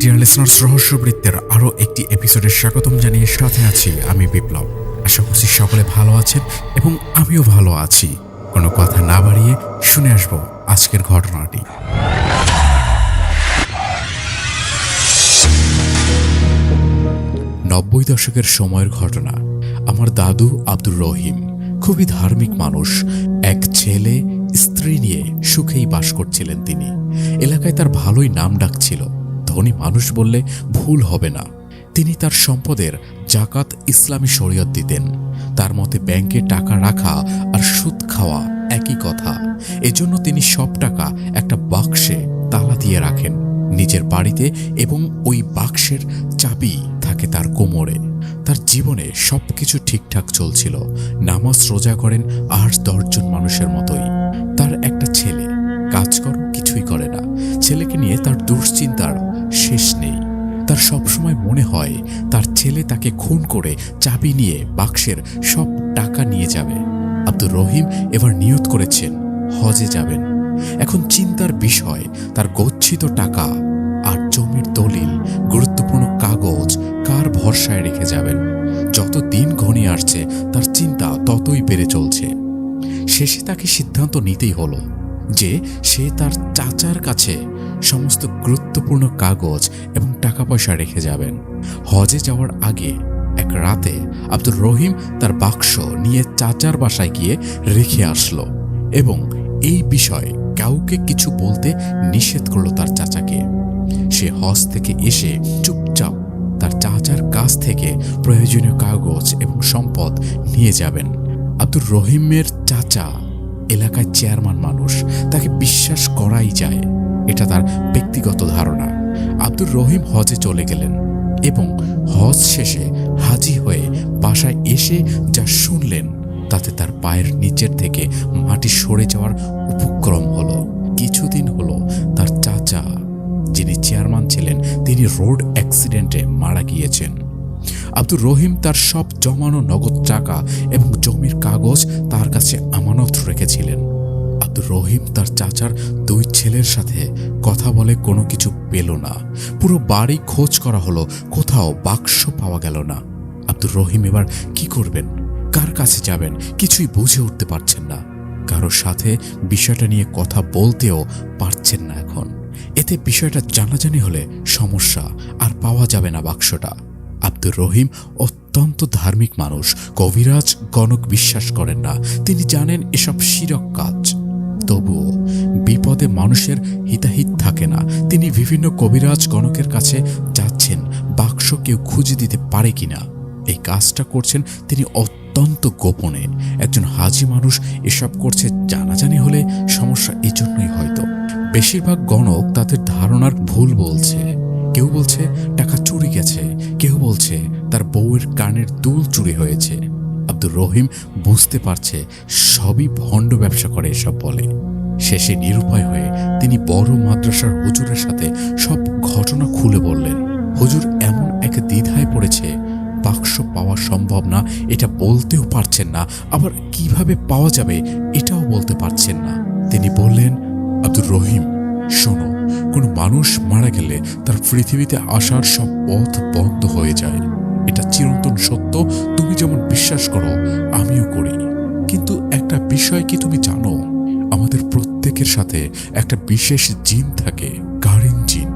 Deer listeners রহস্যবৃত্তের আরও একটি এপিসোডের স্বাগতম জানিয়ে সাথে আছি আমি বিপ্লব। আশা করছি সকলে ভালো আছেন এবং আমিও ভালো আছি। কোনো কথা না বাড়িয়ে শুনে আসব আজকের ঘটনাটি। নব্বই দশকের সময়ের ঘটনা। আমার দাদু আব্দুর রহিম খুবই ধার্মিক মানুষ। এক ছেলে স্ত্রী নিয়ে সুখেই বাস করছিলেন তিনি। এলাকায় তার ভালোই নাম ডাক ছিল। ধনী মানুষ বললে ভুল হবে না। তিনি তার সম্পদের জাকাত ইসলামী শরীয়ত দিতেন। তার মতে ব্যাংকে টাকা রাখা আর সুদ খাওয়া একই কথা। এজন্য তিনি সব টাকা একটা বাক্সে তালা দিয়ে রাখেন। নিজের বাড়িতে এবং ওই বাক্সের চাবি থাকে তার কোমরে। তার জীবনে সবকিছু ঠিকঠাক চলছিল। নামাজ রোজা করেন আর দশজন মানুষের মতোই। তার একটা ছেলে। কাজ কিছুই করে না। ছেলেকে নিয়ে তার দুশ্চিন্তার শেষ নেই। তার সবসময় মনে হয়, তার ছেলে তাকে খুন করে চাবি নিয়ে বাক্সের সব টাকা নিয়ে যাবে। আব্দুর রহিম এবার নিয়ত করেছেন, হজে যাবেন। এখন চিন্তার বিষয়, তার গচ্ছিত টাকা আর জমির দলিল, গুরুত্বপূর্ণ কাগজ কার ভরসায় রেখে যাবেন? যত দিন ঘনিয়ে আসছে, তার চিন্তা ততই বেড়ে চলছে। শেষে তাকে সিদ্ধান্ত নিতেই হলো যে, সে তার চাচার কাছে সমস্ত গুরুত্বপূর্ণ কাগজ এবং টাকা পয়সা রেখে যাবেন। হজে যাওয়ার আগে এক রাতে আব্দুর রহিম তার বাক্স নিয়ে চাচার বাসায় গিয়ে রেখে আসলো এবং এই বিষয়ে কাউকে কিছু বলতে নিষেধ করল তার চাচাকে। সে হজ থেকে এসে চুপচাপ তার চাচার কাছ থেকে প্রয়োজনীয় কাগজ এবং সম্পদ নিয়ে যাবেন। আব্দুর রহিমের চাচা এলাকায় চেয়ারম্যান মানুষ, তাকে বিশ্বাস করাই যায়। এটা তার ব্যক্তিগত ধারণা। আব্দুর রহিম হজে চলে গেলেন এবং হজ শেষে হাজি হয়ে বাসায় এসে যা শুনলেন তাতে তার পায়ের নিচের থেকে মাটি সরে যাওয়ার উপক্রম হলো। কিছুদিন হলো তার চাচা, যিনি চেয়ারম্যান ছিলেন, তিনি রোড অ্যাক্সিডেন্টে মারা গিয়েছেন। আব্দুর রহিম তার সব জমানো নগদ টাকা এবং জমির কাগজ তার কাছে আমানত রেখেছিলেন। আব্দুর রহিম তার চাচার দুই ছেলের সাথে কথা বলে কোনো কিছু পেল না। পুরো বাড়ি খোঁজ করা হলো, কোথাও বাক্স পাওয়া গেল না। আব্দুর রহিম এবার কি করবেন? কার কাছে যাবেন? কিছুই বুঝে উঠতে পারছেন না। কারোর সাথে বিষয়টা নিয়ে কথা বলতেও পারছেন না এখন। এতে বিষয়টা জানাজানি হলে সমস্যা আর পাওয়া যাবে না বাক্সটা। আব্দুর রহিম অত্যন্ত ধার্মিক মানুষ, কবিরাজ গণক বিশ্বাস করেন না। তিনি জানেন এসব শিরক কাজ। তবুও বিপদে মানুষের হিতাহিত থাকে না। তিনি বিভিন্ন কবিরাজ গণকের কাছে যাচ্ছেন। বাক্স কেউ খুঁজে দিতে পারে কিনা? এই কাজটা করছেন তিনি অত্যন্ত গোপনে। একজন হাজি মানুষ এসব করছে জানাজানি হলে সমস্যা এই জন্যই হয়তো। বেশিরভাগ গণক তাদের ধারণার ভুল বলছে। কেউ বলছে, টাকা চুরি গেছে। কেউ বলছে, তার বউয়ের কানের দুল চুরি হয়েছে। আব্দুর রহিম বুঝতে পারছে সবই ভণ্ড ব্যবসা করে এসব বলে। শেষে নিরুপায় হয়ে তিনি বড় মাদ্রাসার হুজুরের সাথে সব ঘটনা খুলে বললেন, হুজুর, এমন এক দ্বিধায় পড়েছে। বাক্স পাওয়া সম্ভব না, এটা বলতেও পারছেন না, আবার কীভাবে পাওয়া যাবে এটাও বলতে পারছেন না। তিনি বললেন, আব্দুর রহিম, শোনো, কোনো মানুষ মারা গেলে তার পৃথিবীতে আসার সব পথ বন্ধ হয়ে যায়। চিরন্তন সত্য, তুমি যেমন বিশ্বাস করো, আমিও করি। কিন্তু একটা বিষয় কি তুমি জানো? আমাদের প্রত্যেকের সাথে একটা বিশেষ জিন থাকে, কারিন জিন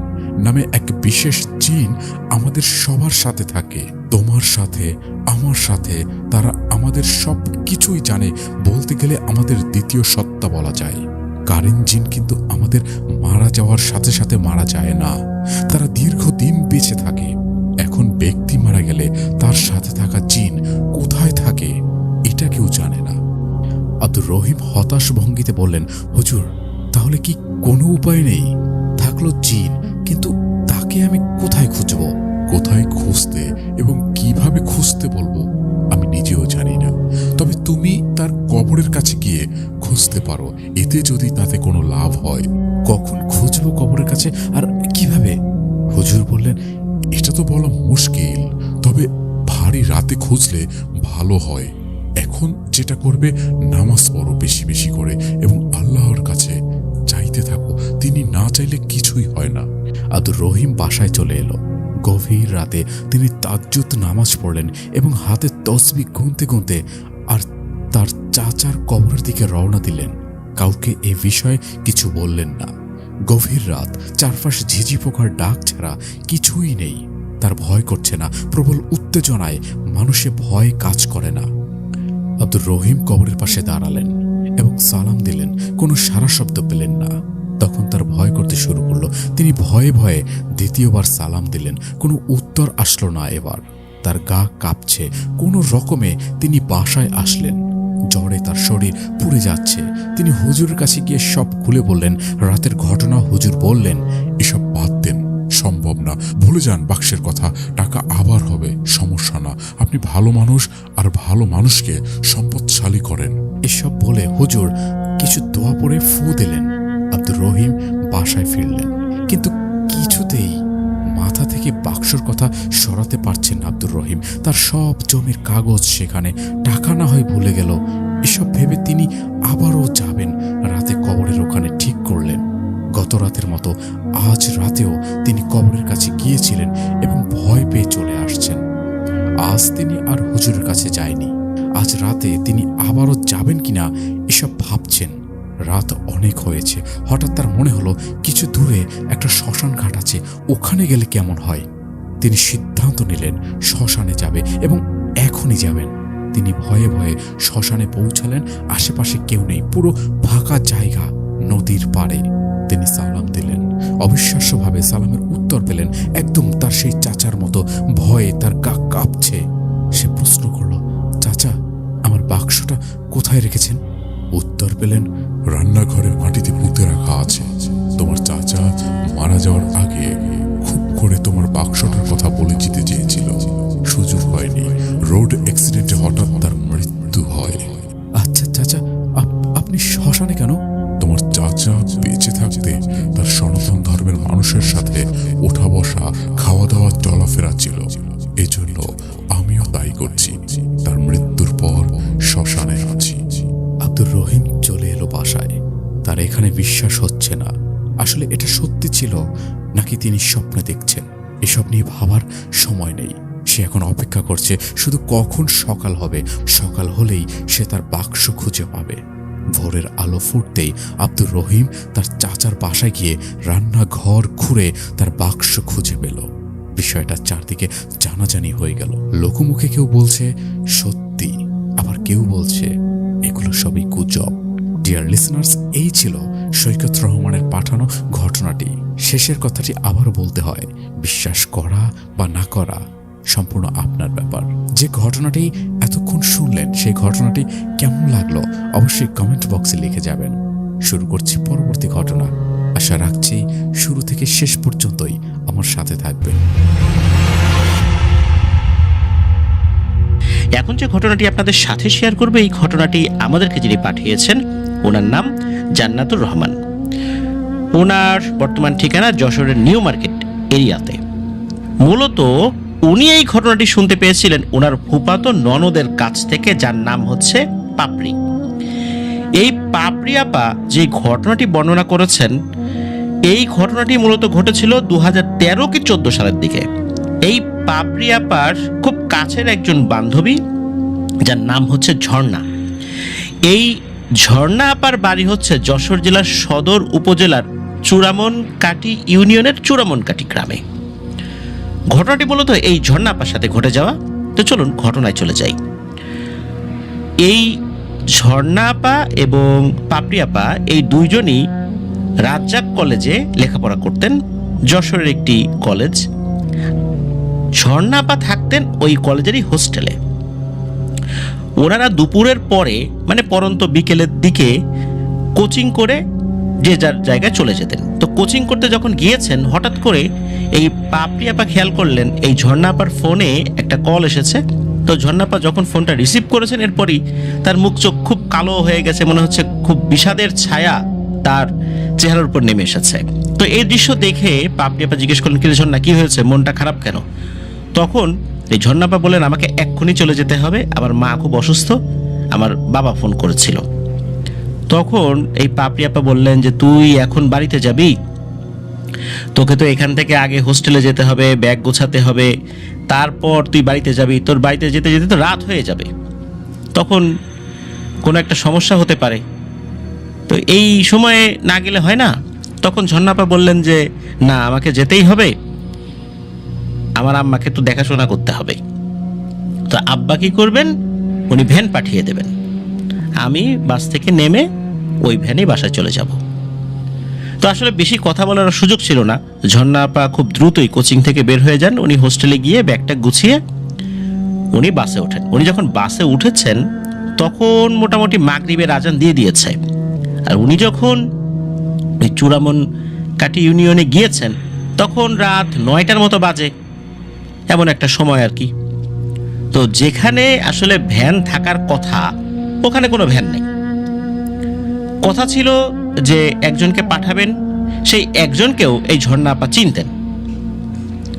নামে এক বিশেষ জিন আমাদের সবার সাথে থাকে। তোমার সাথে, আমার সাথে, তারা আমাদের সব কিছুই জানে, বলতে গেলে আমাদের দ্বিতীয় সত্তা বলা যায়। কারেন জিন কিন্তু আমাদের মারা যাওয়ার সাথে সাথে মারা যায় না। তারা দীর্ঘদিন বেঁচে থাকে। এখন ব্যক্তি মারা গেলে তার সাথে থাকা জিন কোথায় থাকে, এটা কেউ জানে না। আব্দুর রহিম হতাশ ভঙ্গিতে বললেন, হুজুর, তাহলে কি কোনো উপায় নেই? থাকল জিন, কিন্তু তাকে আমি কোথায় খুঁজব? কোথায় খুঁজতে এবং কীভাবে খুঁজতে বলব? আমি নিজেও জানি না। তবে তুমি তার কবরের কাছে গিয়ে খুঁজতে পারো। এতে যদি তাতে কোনো লাভ হয়, কখন খুঁজবো কবরের কাছে আর কীভাবে? হুজুর বললেন তো বলা মুশকিল, তবে ভারী রাতে খুঁজলে ভালো হয়। এখন যেটা করবে, নামাজ পড়ো বেশি বেশি করে এবং আল্লাহর কাছে চাইতে থাকো। তিনি না চাইলে কিছুই হয় না। আব্দুর রহিম বাসায় চলে এলো। গভীর রাতে তিনি তাজ্জুদ নামাজ পড়লেন এবং হাতে তসবি গুনতে গুনতে আর তার চাচার কবরের দিকে রওনা দিলেন। কাউকে এ বিষয়ে কিছু বললেন না। গভীর রাত, চারপাশে ঝিঝি পোকার ডাক ছাড়া কিছুই নেই। তার ভয় করছে না, প্রবল উত্তেজনায় মানুষে ভয় কাজ করে না। আব্দুর রহিম কবরের পাশে দাঁড়ালেন এবং সালাম দিলেন, কোনো সারা শব্দ পেলেন না। তখন তার ভয় করতে শুরু করল। তিনি ভয়ে ভয়ে দ্বিতীয়বার সালাম দিলেন, কোনো উত্তর আসলো না এবার। তার গা কাঁপছে, কোনো রকমে তিনি বাসায় আসলেন। জ্বরে তার শরীর পুড়ে যাচ্ছে। তিনি হুজুরের কাছে গিয়ে সব খুলে বললেন, রাতের ঘটনা হুজুর বললেন, এসব বাদ সম্ভব না। ভুলে যান, বাক্সের কথা। টাকা আবার হবে, সমস্যা না। আপনি ভালো মানুষ আর ভালো মানুষকে সম্পদশালী করেন। এসব বলে হুজুর কিছু দোয়া পরে ফু দিলেন। আব্দুর রহিম বাসায় ফিরলেন। কিন্তু কিছুতেই মাথা থেকে বাক্সর কথা সরাতে পারছেন আব্দুর রহিম। তার সব জমির কাগজ সেখানে। টাকা না হয় ভুলে গেল। এসব ভেবে তিনি আবারও যাবেন। রাতে কবরের ওখানে ঠিক করলেন। গত রাতের মতো আজ রাতেও তিনি কবরের কাছে গিয়েছিলেন এবং ভয় পেয়ে চলে আসছেন। আজ তিনি আর হুজুরের কাছে যায়নি। আজ রাতে তিনি আবারও যাবেন কিনা এসব ভাবছেন। রাত অনেক হয়েছে। হঠাৎ তার মনে হলো, কিছু দূরে একটা শ্মশান ঘাট আছে, ওখানে গেলে কেমন হয়? তিনি সিদ্ধান্ত নিলেন, শ্মশানে যাবে এবং এখনই যাবেন। তিনি ভয়ে ভয়ে শ্মশানে পৌঁছালেন, আশেপাশে কেউ নেই, পুরো ফাঁকা জায়গা নদীর পাড়ে। তিনি সালাম দিলেন, অবিশ্বাস্যভাবে সালামের উত্তর পেলেন একদম তার সেই চাচার মতো ভয়ে তার গা কাঁপছে। সে প্রশ্ন করল, চাচা, আমার বাক্সটা কোথায় রেখেছেন? উত্তর পেলেন, রান্নাঘরের মাটিতে পুঁতে রাখা আছে। তোমার চাচা মারা যাওয়ার আগে খুব করে তোমার বাক্সটার কথা বলে যেতে চেয়েছিল। সুযোগ হয়নি। রোড অ্যাক্সিডেন্টে হঠাৎ তার এটা সত্যি ছিল, নাকি তিনি স্বপ্নে দেখছেন? এসব নিয়ে ভাবার সময় নেই। সে এখন অপেক্ষা করছে, শুধু কখন সকাল হবে? সকাল হলেই সে তার বাক্স খুঁজে পাবে। ভোরের আলো ফুটতেই আব্দুর রহিম তার চাচার বাসায় গিয়ে রান্নাঘর ঘুরে তার বাক্স খুঁজে পেল। বিষয়টা চারদিকে জানাজানি হয়ে গেল। লোকমুখে কেউ বলছে, সত্যি। আবার কেউ বলছে, এগুলো সবই গুজব। ডিয়ার লিসনার্স এই ছিল সৈকত রহমানের পাঠানো ঘটনাটি। শেষের কথাটি আবারও বলতে হয়, বিশ্বাস করা বা না করা সম্পূর্ণ আপনার ব্যাপার। যে ঘটনাটি এতক্ষণ শুনলেন, সেই ঘটনাটি কেমন লাগল অবশ্যই কমেন্ট বক্সে লিখে যাবেন। শুরু করছি পরবর্তী ঘটনা। আশা রাখছি শুরু থেকে শেষ পর্যন্তই আমার সাথে থাকবেন। এখন যে ঘটনাটি আপনাদের সাথে শেয়ার করবে, এই ঘটনাটি আমাদেরকে যিনি পাঠিয়েছেন ওনার নাম জান্নাতুর রহমান। ওনার বর্তমান ঠিকানা যশোরের নিউ মার্কেট এরিয়াতে। মূলত উনি এই ঘটনাটি শুনতে পেয়েছিলেন ওনার ফুপাতো ননদের কাছ থেকে, যার নাম হচ্ছে পাপড়ি। এই পাপড়ি আপা যে ঘটনাটি বর্ণনা করেছেন, এই ঘটনাটি মূলত ঘটেছিল দু হাজার তেরো কি চোদ্দ সালের দিকে। এই পাপড়ি আপার খুব কাছের একজন বান্ধবী, যার নাম হচ্ছে ঝর্ণা। এই ঝর্ণা আপার বাড়ি হচ্ছে যশোর জেলার সদর উপজেলার চূড়ামনকাটি ইউনিয়নের চূড়ামনকাটি গ্রামে। ঘটনাটি মূলত এই ঝর্ণা আপার সাথে ঘটে যাওয়া। তো চলুন ঘটনায় চলে যাই। এই ঝর্ণা আপা এবং পাপড়ি আপা এই দুইজনই রাজ্জাক কলেজে লেখাপড়া করতেন, যশোরের একটি কলেজ। ঝর্ণা আপা থাকতেন ওই কলেজেরই হোস্টেলে। ওনারা দুপুরের পরে মানে পরন্ত বিকেলের দিকে কোচিং করে যে যার জায়গায় চলে যেতেন। তো কোচিং করতে যখন গিয়েছেন, হঠাৎ করে এই পাপড়ি আপা খেয়াল করলেন, এই ঝর্ণা আপার ফোনে একটা কল এসেছে। তো ঝর্ণা আপা যখন ফোনটা রিসিভ করেছেন, এরপরই তার মুখ চোখ খুব কালো হয়ে গেছে, মনে হচ্ছে খুব বিষাদের ছায়া তার চেহারার উপর নেমে এসেছে। তো এই দৃশ্য দেখে পাপড়ি আপা জিজ্ঞেস করলেন, কি ঝর্ণা, কি হয়েছে? মনটা খারাপ কেন? তখন এই ঝর্ণাপা বলেন, আমাকে এক্ষুনি চলে যেতে হবে। আমার মা খুব অসুস্থ। আমার বাবা ফোন করেছিল। তখন এই পাপড়িয়াপা বললেন যে, তুই এখন বাড়িতে যাবি? তোকে তো এখান থেকে আগে হোস্টেলে যেতে হবে, ব্যাগ গোছাতে হবে। তারপর তুই বাড়িতে যাবি। তোর বাড়িতে যেতে যেতে তো রাত হয়ে যাবে। তখন কোনো একটা সমস্যা হতে পারে। তো এই সময়ে না গেলে হয় না? তখন ঝর্ণাপা বললেন যে, না, আমাকে যেতেই হবে। আমার আম্মাকে তো দেখাশোনা করতে হবে। তো আব্বা কি করবেন? উনি ভ্যান পাঠিয়ে দেবেন। আমি বাস থেকে নেমে ওই ভ্যানে বাসায় চলে যাব। তো আসলে বেশি কথা বলার সুযোগ ছিল না। ঝর্ণা আপা খুব দ্রুতই কোচিং থেকে বের হয়ে যান। উনি হোস্টেলে গিয়ে ব্যাগটা গুছিয়ে উনি বাসে ওঠেন। উনি যখন বাসে উঠেছেন, তখন মোটামুটি মাগরিবের আজান দিয়ে দিয়েছে। আর উনি যখন ওই চূড়ামন কাটি ইউনিয়নে গিয়েছেন, তখন রাত নয়টার মতো বাজে। এমন একটা সময় আর কি। তো যেখানে আসলে ভ্যান থাকার কথা, ওখানে কোনো ভ্যান নেই। কথা ছিল যে একজনকে পাঠাবেন, সেই একজনকেও এই ঝর্ণা আপা চিনতেন।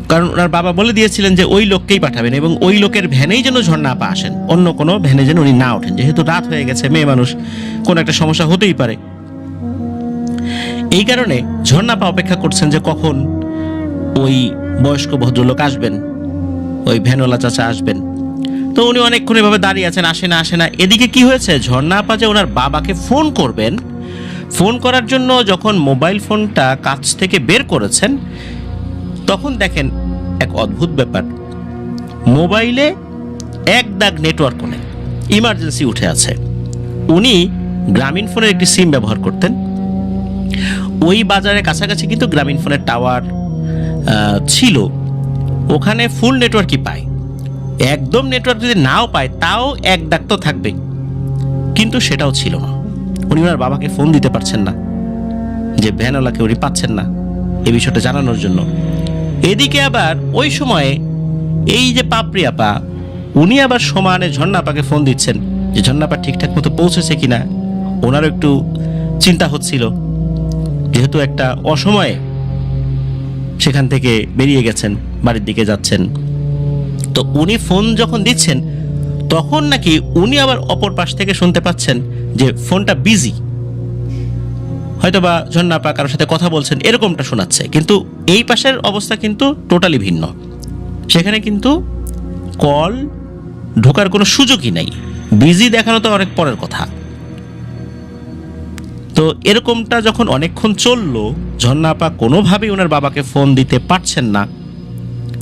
কারণ ওনার বাবা বলে দিয়েছিলেন যে ওই লোককেই পাঠাবেন এবং ওই লোকের ভ্যানেই যেন ঝর্ণা আপা আসেন। অন্য কোনো ভ্যানে যেন উনি না ওঠেন। যেহেতু রাত হয়ে গেছে, মেয়ে মানুষ, কোনো একটা সমস্যা হতেই পারে। এই কারণে ঝর্ণা আপা অপেক্ষা করছেন যে কখন ওই বয়স্ক ভদ্রলোক আসবেন। ওই ভ্যানওয়ালা চাচা আসবেন। তো উনি অনেকক্ষণ এভাবে দাঁড়িয়ে আছেন, আসে না আসে না। এদিকে কি হয়েছে? ঝর্ণা আপা যে ওনার বাবাকে ফোন করবেন, ফোন করার জন্য যখন মোবাইল ফোনটা কাছ থেকে বের করেছেন, তখন দেখেন এক অদ্ভুত ব্যাপার। মোবাইলে এক দাগ নেটওয়ার্ক নেই, ইমার্জেন্সি উঠে আছে। উনি গ্রামীণ ফোনের একটি সিম ব্যবহার করতেন। ওই বাজারের কাছাকাছি কিন্তু গ্রামীণ ফোনের টাওয়ার ছিল। ওখানে ফুল নেটওয়ার্কই পায়। একদম নেটওয়ার্ক যদি নাও পায়, তাও এক দাগ তো থাকবে কিন্তু সেটাও ছিল না। উনি ওনার বাবাকে ফোন দিতে পারছেন না। যে ভ্যানওয়ালাকে উনি পাচ্ছেন না এই বিষয়টা জানানোর জন্য। এদিকে আবার ওই সময়ে এই যে পাপড়ি আপা, উনি আবার সমানে ঝর্ণা আপাকে ফোন দিচ্ছেন যে ঝর্ণা আপা ঠিকঠাক মতো পৌঁছেছে কিনা। ওনারও একটু চিন্তা হচ্ছিল। যেহেতু একটা অসময়ে সেখান থেকে বেরিয়ে গেছেন, বাড়ির দিকে যাচ্ছেন। তো উনি ফোন যখন দিচ্ছেন, তখন নাকি উনি আবার অপর পাশ থেকে শুনতে পাচ্ছেন যে ফোনটা বিজি। হয়তো বা ঝর্ণাপা কারোর সাথে কথা বলছেন, এরকমটা শোনাচ্ছে। কিন্তু এই পাশের অবস্থা কিন্তু টোটালি ভিন্ন। সেখানে কিন্তু কল ঢোকার কোনো সুযোগই নাই। বিজি দেখানো তো অনেক পরের কথা। তো এরকমটা যখন অনেকক্ষণ চলল, ঝর্ণাপা কোনোভাবেই ওনার বাবাকে ফোন দিতে পারছেন না।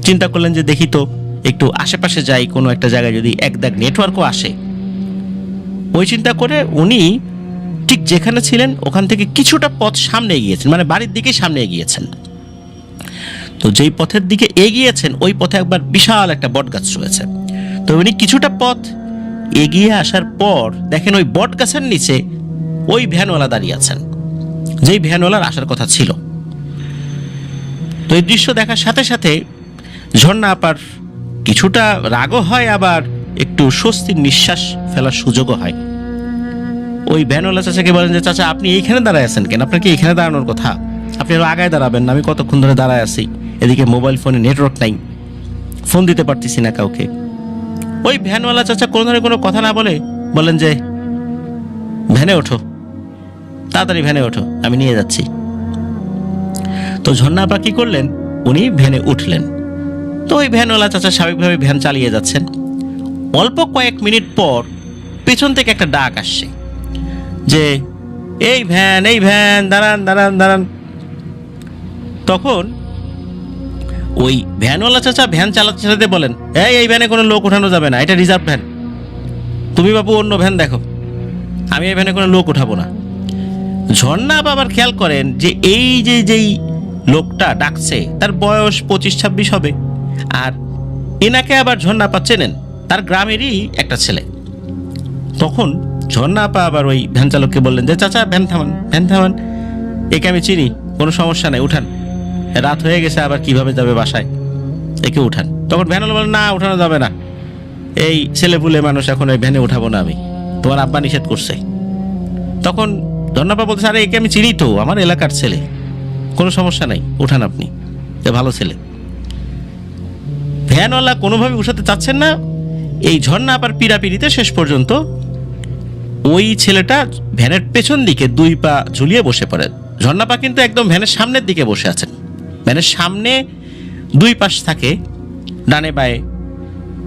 চিন্তা করলেন যে দেখি তো, একটু আশেপাশে যাই, কোনো একটা জায়গায় যদি এক দাগ নেটওয়ার্কও আসে। ওই চিন্তা করে উনি ঠিক যেখানে ছিলেন, ওখান থেকে কিছুটা পথ সামনে এগিয়েছেন মানে বাড়ির দিকে সামনে এগিয়েছেন। তো যেই পথের দিকে এগিয়েছেন, ওই পথে একবার বিশাল একটা বট গাছ রয়েছে। তো উনি কিছুটা পথ এগিয়ে আসার পর দেখেন ওই বট গাছের নিচে ওই ভ্যানওয়ালা দাঁড়িয়ে আছেন। যেই ভ্যানওয়ালার আসার কথা ছিল। তো এই দৃশ্য দেখার সাথে সাথে ঝর্ণা আপার কিছুটা রাগও হয়, আবার একটু স্বস্তির নিঃশ্বাস ফেলার সুযোগও হয়। ওই ভ্যানওয়ালা চাচাকে বলেন যে, চাচা, আপনি এইখানে দাঁড়ায় আছেন কেন? আপনার কি এখানে দাঁড়ানোর কথা? আপনি আরও আগায় দাঁড়াবেন না, আমি কতক্ষণ ধরে দাঁড়ায় আছি। এদিকে মোবাইল ফোনে নেটওয়ার্ক নাই। ফোন দিতে পারতেছি না কাউকে। ওই ভ্যানওয়ালা চাচা কোনো ধরনের কোনো কথা না বলে বলেন যে, ভ্যানে ওঠো। তাড়াতাড়ি ভ্যানে ওঠো, আমি নিয়ে যাচ্ছি। তো ঝর্ণা আপা কি করলেন? উনি ভ্যানে উঠলেন। তো ওই ভ্যানওয়ালা চাচা স্বাভাবিকভাবে ভ্যান চালিয়ে যাচ্ছেন। অল্প কয়েক মিনিট পর পেছন থেকে একটা ডাক আসছে যে, এই ভ্যান এই ভ্যান, দাঁড়ান দাঁড়ান দাঁড়ান। তখন ওই ভ্যানওয়ালা চাচা ভ্যান চালাতে চালাতে বলেন, এই এই ভ্যানে কোনো লোক ওঠানো যাবে না, এটা রিজার্ভ ভ্যান। তুমি বাবু অন্য ভ্যান দেখো। আমি এই ভ্যানে কোনো লোক উঠাবো না। ঝর্ণা আবার খেয়াল করেন যে এই যে যেই লোকটা ডাকছে, তার বয়স পঁচিশ ছাব্বিশ হবে। আর এনাকে আবার ঝর্ণা আপা চেনেন, তার গ্রামেরই একটা ছেলে। তখন ঝর্ণা আপা আবার ওই ভ্যান চালককে বললেন যে, চাচা, ভ্যান থামান ভ্যান থামান। একে আমি চিনি, কোনো সমস্যা নেই, উঠান। রাত হয়ে গেছে, আবার কীভাবে যাবে বাসায়? একে উঠান। তখন ভ্যান বলেন না, উঠানো যাবে না। এই ছেলেপুলে মানুষ এখন ওই ভ্যানে উঠাবো না আমি। তোমার আব্বা নিষেধ করছে। তখন ধন্যবাদ বলতে আরে একে আমি চিনি তো, আমার এলাকার ছেলে। কোনো সমস্যা নাই, উঠান আপনি। এ ভালো ছেলে। ভ্যানওয়ালা কোনোভাবে উঠাতে চাচ্ছেন না। এই ঝর্ণা আবার পিড়াপিড়িতে শেষ পর্যন্ত। ওই ছেলেটা ভ্যানের পেছন দিকে দুই পা ঝুলিয়ে বসে পড়ে। ঝর্ণাপা কিন্তু একদম ভ্যানের সামনের দিকে বসে আছেন। ভ্যানের সামনে দুই পাশ থাকে, ডানে বায়ে।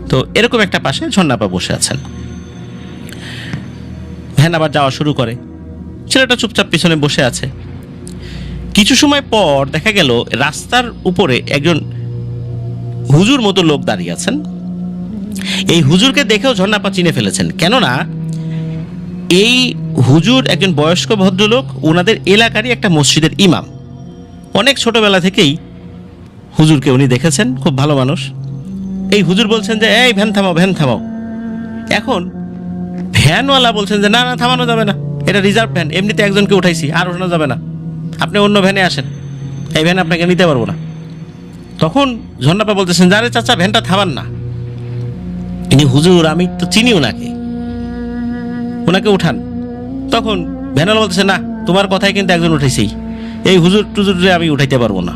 তো এরকম একটা পাশে ঝর্ণাপা বসে আছেন। ভ্যান আবার যাওয়া শুরু করে। ছেলেটা চুপচাপ পিছনে বসে আছে। কিছু সময় পর দেখা গেল রাস্তার উপরে একজন হুজুর মতো লোক দাঁড়িয়ে আছেন। এই হুজুরকে দেখেও ঝর্ণাপা চিনে ফেলেছেন। কেননা, এই হুজুর একজন বয়স্ক ভদ্রলোক, ওনাদের এলাকারই একটা মসজিদের ইমাম। অনেক ছোটবেলা থেকেই হুজুরকে উনি দেখেছেন, খুব ভালো মানুষ। এই হুজুর বলছেন যে, এই, ভ্যান থামাও ভ্যান থামাও। এখন ভ্যানওয়ালা বলছেন যে, না না, থামানো যাবে না। এটা রিজার্ভ ভ্যান এমনিতে একজনকে উঠাইছি, আর ওঠানো যাবে না। আপনি অন্য ভ্যানে আসেন। এই ভ্যান আপনাকে নিতে পারব না। তখন ঝর্ণাপা বলতেছেন যারে চাচা ভ্যানটা থামান না। ইনি, হুজুর, আমি তো চিনি ওনাকে ওনাকে উঠান। তখন ভ্যানাল বলতেছে, না, তোমার কথাই কিন্তু একজন উঠেছি এই হুজুর টুজুরে আমি উঠাইতে পারব না।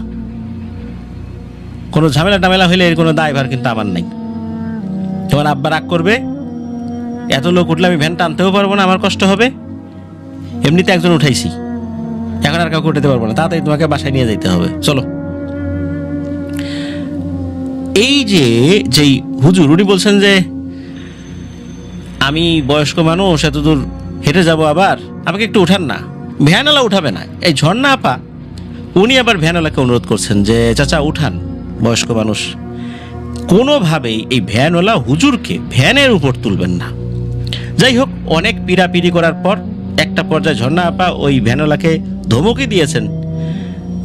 কোনো ঝামেলা টামেলা হইলে এর কোনো দায়ভার কিন্তু আমার নাই। তোমার আব্বা রাগ করবে, এত লোক উঠলে আমি ভ্যানটা আনতেও পারব না, আমার কষ্ট হবে। এমনিতে একজন উঠাইছি। এখন আর কাউকে উঠাতে পারব না। তাড়াতাড়ি তোমাকে বাসায় নিয়ে যেতে হবে। চলো। এই যে, যেই হুজুর, উনি বলছেন যে, আমি বয়স্ক মানুষ, এতদূর হেঁটে যাব আবার, আমাকে একটু উঠান না। ভ্যানওয়ালা উঠাবে না। এই ঝর্ণা আপা, উনি আবার ভ্যানওয়ালাকে অনুরোধ করছেন যে, চাচা, উঠান, বয়স্ক মানুষ। কোনোভাবেই এই ভ্যানওয়ালা হুজুরকে ভ্যানের উপর তুলবেন না। যাই হোক, অনেক পিড়াপিড়ি করার পর একটা পর্যায়ে ঝর্ণা আপা ওই ভ্যানওয়ালাকে ধমকি দিয়েছেন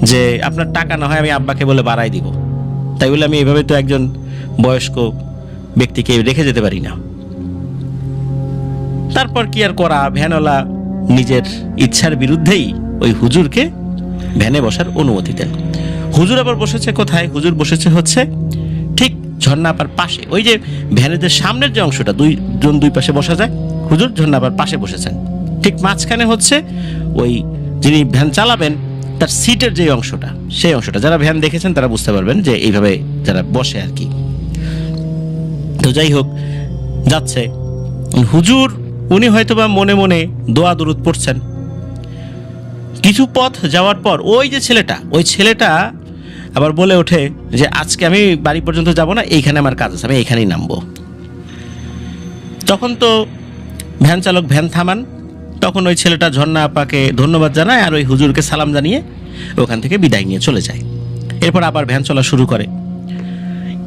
যে আপনার টাকা না হয় আমি আব্বাকে বলে বাড়াই দিব। তাই বলে আমি এভাবে তো একজন বয়স্ক ব্যক্তিকে রেখে যেতে পারি না। তারপর কি আর করা? ভ্যানওয়ালা নিজের ইচ্ছার বিরুদ্ধেই ওই হুজুরকে ভ্যানে বসার অনুমতি দেন। হুজুর আবার বসেছে কোথায়? হুজুর বসেছে হচ্ছে ঠিক ঝর্ণাপার পাশে। ওই যে ভ্যানেদের সামনের যে অংশটা দুইজন দুই পাশে বসা যায়। হুজুর ঝর্ণাপার পাশে বসেছেন। ঠিক মাঝখানে হচ্ছে ওই যিনি ভ্যান চালাবেন, তার সিটের যে অংশটা, সেই অংশটা। যারা ভ্যান দেখেছেন, তারা বুঝতে পারবেন যে এইভাবে যারা বসে আর কি। তো যাই হোক, যাচ্ছে। হুজুর, উনি হয়তোবা মনে মনে দোয়া দুরুদ পড়ছেন। কিছু পথ যাওয়ার পর ওই যে ছেলেটা, ওই ছেলেটা আবার বলে ওঠে যে, আজকে আমি বাড়ি পর্যন্ত যাব না, এইখানে আমার কাজ আছে, আমি এইখানেই নামবো। তখন তো ভ্যান চালক ভ্যান থামান তখন ওই ছেলেটা ঝর্ণা আপাকে ধন্যবাদ জানায় আর ওই হুজুরকে সালাম জানিয়ে ওখান থেকে বিদায় নিয়ে চলে যায়। এরপর আবার ভ্যান চলা শুরু করে।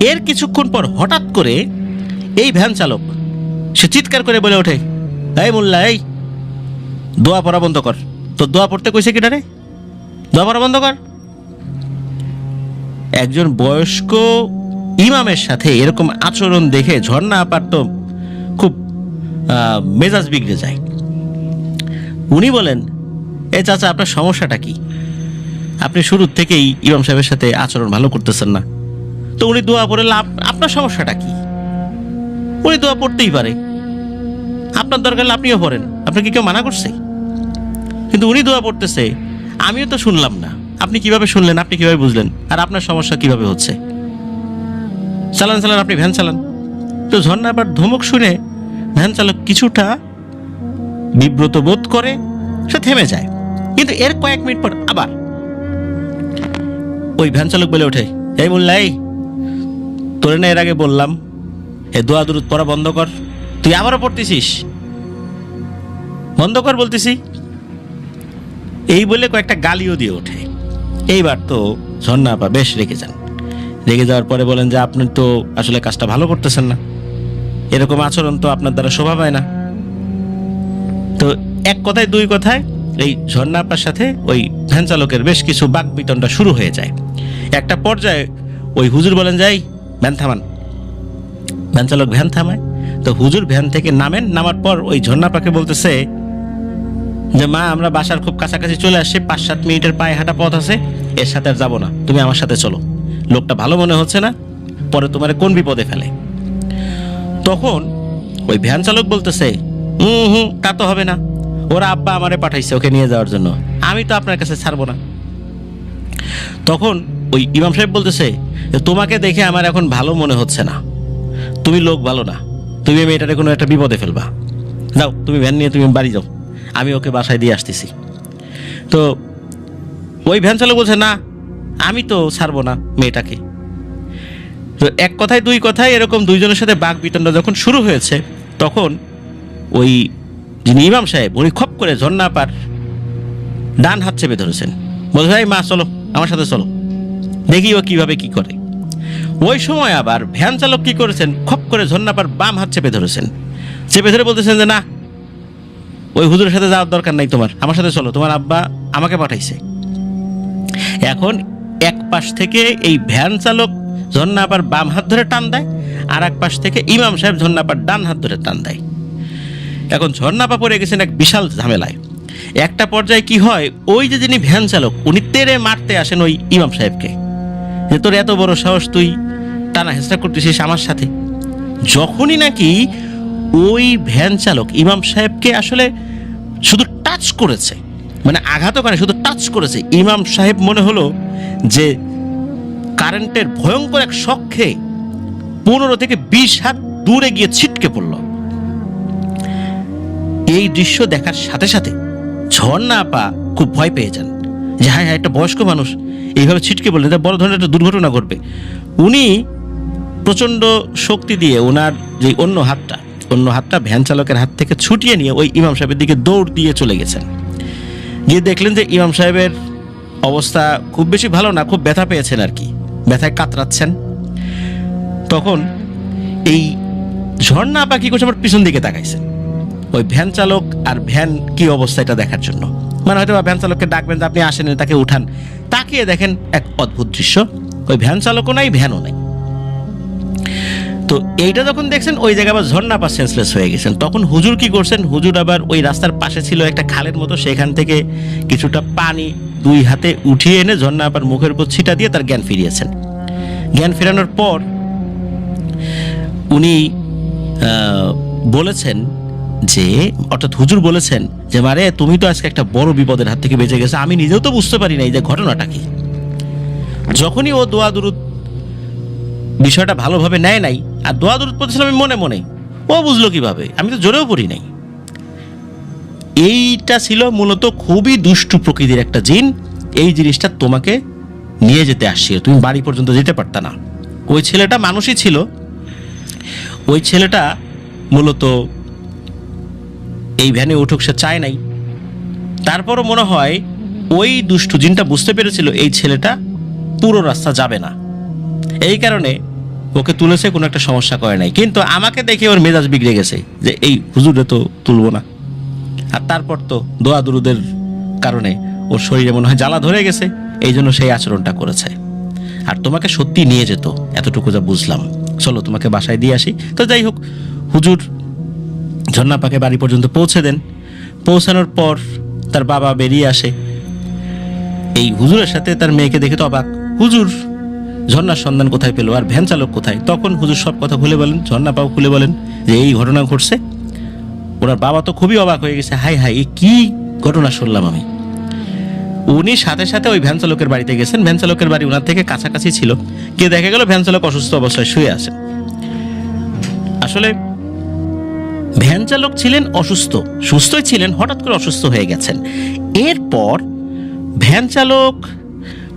এর কিছুক্ষণ পর হঠাৎ করে এই ভ্যান চালক, সে চিৎকার করে বলে ওঠে, এই মোল্লা, এই, দোয়া পড়া বন্ধ কর। তো দোয়া পড়তে কইছে কি রে? দোয়া পড়া বন্ধ কর। একজন বয়স্ক ইমামের সাথে এরকম আচরণ দেখে ঝর্ণা আপার তো খুব মেজাজ বিগড়ে যায়। উনি বলেন, এ চাচা, আপনার সমস্যাটা কি? আপনি শুরুর থেকেই ইমাম সাহেবের সাথে আচরণ ভালো করতেছেন না। তো উনি দোয়া পড়ে আপনার সমস্যাটা কি? উনি দোয়া পড়তেই পারে। আপনার দরকার আপনিও পড়েন। আপনাকে কেউ মানা করছে? কিন্তু উনি দোয়া পড়তেছে, আমিও তো শুনলাম না। আপনি কীভাবে শুনলেন? আপনি কীভাবে বুঝলেন? আর আপনার সমস্যা কীভাবে হচ্ছে? চালান চালান, আপনি ভ্যান চালান। তো ঝর্ণা আবার ধমক শুনে ভ্যান চালক কিছুটা বিব্রত বোধ করে, সে থেমে যায়। কিন্তু এর কয়েক মিনিট পর আবার। ওই ভ্যান চালক বলে ওঠে, এই মোল্লা, এই, তোরে না এর আগে বললাম, এ দোয়া দুরুদ পড়া বন্ধ কর, তুই আবারও পড়তেছিস? বন্ধ কর বলতেছি। এই বলে কয়েকটা গালিও দিয়ে ওঠে। এইবার তো ঝর্ণা আপা বেশ রেগে যান। রেগে যাওয়ার পরে বলেন যে, আপনি তো আসলে কাজটা ভালো করতেছেন না। এরকম আচরণ তো আপনার দ্বারা শোভা পায় না। এক কথায়, দুই কথায়, এই ঝর্ণা আপার সাথে ওই ভ্যান চালকের বেশ কিছু বাক বিতনটা শুরু হয়ে যায়। একটা পর্যায়ে ওই হুজুর বলেন, যাই, ভ্যান থামান। ভ্যান চালক ভ্যান থামায়। তো হুজুর ভ্যান থেকে নামেন, নামার পর ওই ঝর্ণা পাকে বলতেছে যে, মা, আমরা বাসার খুব কাছাকাছি চলে আসছি, পাঁচ সাত মিনিটের পায়ে হাঁটা পথ আছে, এর সাথে আর যাব না, তুমি আমার সাথে চলো। লোকটা ভালো মনে হচ্ছে না, পরে তোমার কোন বিপদে ফেলে। তখন ওই ভ্যান চালক বলতেছে, হুম হুম, তা তো হবে না। ওরা আব্বা আমারে পাঠাইছে ওকে নিয়ে যাওয়ার জন্য। আমি তো আপনার কাছে ছাড়বো না। তখন ওই ইমাম সাহেব বলতেছে তোমাকে দেখে আমার এখন ভালো মনে হচ্ছে না। তুমি লোক ভালো না। তুমি মেয়েটারে কোনো একটা বিপদে ফেলবা। যাও, তুমি ভ্যান নিয়ে তুমি বাড়ি যাও। আমি ওকে বাসায় দিয়ে আসতেছি। তো ওই ভ্যান চালক বলছে, না, আমি তো ছাড়বো না মেয়েটাকে। তো এক কথায়, দুই কথায় এরকম দুইজনের সাথে বাঘ বিতণ্ডা যখন শুরু হয়েছে, তখন ওই যিনি ইমাম সাহেব, উনি খপ করে ঝর্ণা পার ডান হাত চেপে ধরেছেন। বলছে ভাই মা, চলো, আমার সাথে চলো। দেখি ও কীভাবে কি করে। ওই সময় আবার ভ্যান চালক কি করেছেন? খপ করে ঝর্ণাপার বাম হাত চেপে ধরেছেন। চেপে ধরে বলতেছেন যে, না, ওই হুজুরের সাথে যাওয়ার দরকার নাই তোমার। আমার সাথে চলো, তোমার আব্বা আমাকে পাঠাইছে। এখন এক পাশ থেকে এই ভ্যান চালক ঝর্ণাপার বাম হাত ধরে টান দেয়, আর এক পাশ থেকে ইমাম সাহেব ঝর্ণাপার ডান হাত ধরে টান দেয়। এখন ঝর্ণাপা পড়ে গেছেন এক বিশাল ঝামেলায়। একটা পর্যায়ে কি হয়, ওই যে যিনি ভ্যান চালক, উনি তেরে মারতে আসেন ওই ইমাম সাহেবকে। যে, তোর এত বড় সাহস তুই, টানা হেঁচড়া করতেছিস আমার সাথে। যখনই নাকি ওই ভ্যান চালক ইমাম সাহেবকে আসলে শুধু টাচ করেছে মানে আঘাত করে, শুধু টাচ করেছে, ইমাম সাহেব মনে হলো যে কারেন্টের ভয়ঙ্কর এক শখে পনেরো থেকে বিশ হাত দূরে গিয়ে ছিটকে পড়ল। এই দৃশ্য দেখার সাথে সাথে ঝর্ণা আপা খুব ভয় পেয়ে যান। যে হ্যাঁ হ্যাঁ একটা বয়স্ক মানুষ এইভাবে ছিটকে বললেন বড় ধরনের একটা দুর্ঘটনা ঘটবে। উনি প্রচণ্ড শক্তি দিয়ে ওনার যে অন্য হাতটা অন্য হাতটা ভ্যান চালকের হাত থেকে ছুটিয়ে নিয়ে ওই ইমাম সাহেবের দিকে দৌড় দিয়ে চলে গেছেন। গিয়ে দেখলেন যে ইমাম সাহেবের অবস্থা খুব বেশি ভালো না, খুব ব্যথা পেয়েছেন আর কি। ব্যথায় কাতরাচ্ছেন। তখন এই ঝর্ণা আপা কি করছে আমার পিছন দিকে তাকাইছেন। ওই ভ্যান চালক আর ভ্যান কি অবস্থা এটা দেখার জন্য? মানে হয়তো ভ্যান চালককে ডাকবেন যে আপনি আসেন, তাকে উঠান। তাকিয়ে দেখেন এক অদ্ভুত দৃশ্য। ওই ভ্যান চালকও নাই, ভ্যানও নাই। তো এইটা যখন দেখছেন, ওই জায়গায় আবার ঝর্ণা পা সেন্সলেস হয়ে গেছেন। তখন হুজুর কি করছেন? হুজুর আবার ওই রাস্তার পাশে ছিল একটা খালের মতো, সেখান থেকে কিছুটা পানি দুই হাতে উঠিয়ে এনে ঝর্ণা আবার মুখের উপর ছিটা দিয়ে তার জ্ঞান ফিরিয়েছেন। জ্ঞান ফেরানোর পর উনি বলেছেন যে, অর্থাৎ হুজুর বলেছেন যে, মারে, তুমি তো আজকে একটা বড় বিপদের হাত থেকে বেঁচে গেছে। আমি নিজেও তো বুঝতে পারি নাই যে ঘটনাটা কি। যখনই ও দোয়া দুরুদ বিষয়টা ভালোভাবে নেয় নাই, আর দোয়া দুরুদ পড়তেছিলাম আমি মনে মনে, ও বুঝলো কীভাবে? আমি তো জোরেও পড়ি নাই। এইটা ছিল মূলত খুবই দুষ্টু প্রকৃতির একটা জিন। এই জিনিসটা তোমাকে নিয়ে যেতে আসছে। তুমি বাড়ি পর্যন্ত যেতে পারতা না। ওই ছেলেটা মানুষই ছিল। ওই ছেলেটা মূলত এই ভ্যানে উঠুক, সে চায় নাই। তারপরও মনে হয় ওই দুষ্টু জিনটা বুঝতে পেরেছিল এই ছেলেটা পুরো রাস্তা যাবে না। এই কারণে ওকে তুলেছে, কোনো একটা সমস্যা করে নাই। কিন্তু আমাকে দেখে ওর মেজাজ বিগড়ে গেছে যে এই হুজুরে তো তুলবো না। আর তারপর তো দোয়া দুরুদের কারণে ওর শরীরে মনে হয় জ্বালা ধরে গেছে, এই জন্য সেই আচরণটা করেছে। আর তোমাকে সত্যি নিয়ে যেত, এতটুকু যা বুঝলাম। চলো তোমাকে বাসায় দিয়ে আসি। তো যাই হোক, হুজুর ঝর্ণাপাকে বাড়ি পর্যন্ত পৌঁছে দেন। পৌঁছানোর পর তার বাবা বেরিয়ে আসে। এই হুজুরের সাথে তার মেয়েকে দেখে তো অবাক। হুজুর, ঝর্ণার সন্ধান কোথায় পেল আর ভ্যান চালক কোথায়? তখন হুজুর সব কথা খুলে বলেন ঝর্ণা পাও খুলে বলেন যে এই ঘটনা ঘটছে। ওনার বাবা তো খুবই অবাক হয়ে গেছে হাই হাই কি ঘটনা শুনলাম আমি। উনি সাথে সাথে ওই ভ্যান চালকের বাড়িতে গেছেন। ভ্যান চালকের বাড়ি ওনার থেকে কাছাকাছি ছিল। গিয়ে দেখা গেল ভ্যান চালক অসুস্থ অবস্থায় শুয়ে আছেন আসলে ভ্যান চালক ছিলেন অসুস্থ, সুস্থই ছিলেন, হঠাৎ করে অসুস্থ হয়ে গেছেন। এরপর ভ্যান চালক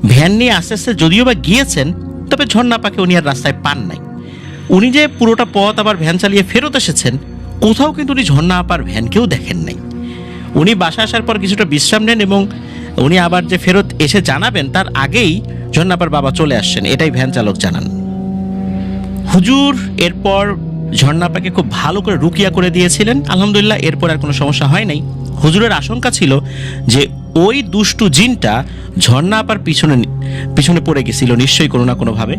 ভ্যান নিয়ে আস্তে আস্তে যদিও বা গিয়েছেন, তবে ঝর্ণা পাকে উনি আর রাস্তায় পান নাই। উনি যে পুরোটা পথ আবার ভ্যান চালিয়ে ফেরত এসেছেন, কোথাও কিন্তু উনি ঝর্ণা আপার ভ্যানকেও দেখেন নাই। উনি বাসা আসার পর কিছুটা বিশ্রাম নেন এবং উনি আবার যে ফেরত এসে জানাবেন, তার আগেই ঝর্ণাপার বাবা চলে আসছেন। এটাই ভ্যান চালক জানান। হুজুর, এরপর ঝর্ণাপাকে খুব ভালো করে রুকিয়া করে দিয়েছিলেন। আলহামদুলিল্লাহ, এরপর আর কোনো সমস্যা হয় নাই। হুজুরের আশঙ্কা ছিল যে ওই দুষ্টু জিনটা ঝর্ণা আপার পিছনে পিছনে পড়ে গেছিল, নিশ্চয়ই কোনো না কোনোভাবে।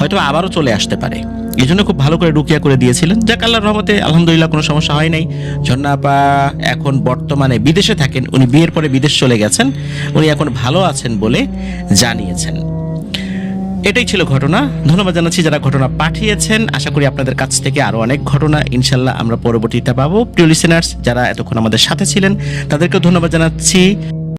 হয়তো আবারও চলে আসতে পারে। এই জন্য খুব ভালো করে রুকিয়া করে দিয়েছিলেন। যাক, আল্লাহর রহমতে আলহামদুলিল্লাহ কোনো সমস্যা হয় নাই। ঝর্ণা আপা এখন বর্তমানে বিদেশে থাকেন। উনি বিয়ের পরে বিদেশ চলে গেছেন। উনি এখন ভালো আছেন বলে জানিয়েছেন। এটাই ছিল ঘটনা। ধন্যবাদ জানাচ্ছি যারা ঘটনা পাঠিয়েছেন। আশা করি আপনাদের কাছ থেকে আরও অনেক ঘটনা। ইনশাল্লাহ আমরা পরবর্তীতে পাবো। প্রিয় লিসেনার্স যারা এতক্ষণ আমাদের সাথে ছিলেন, তাদেরকেও ধন্যবাদ জানাচ্ছি।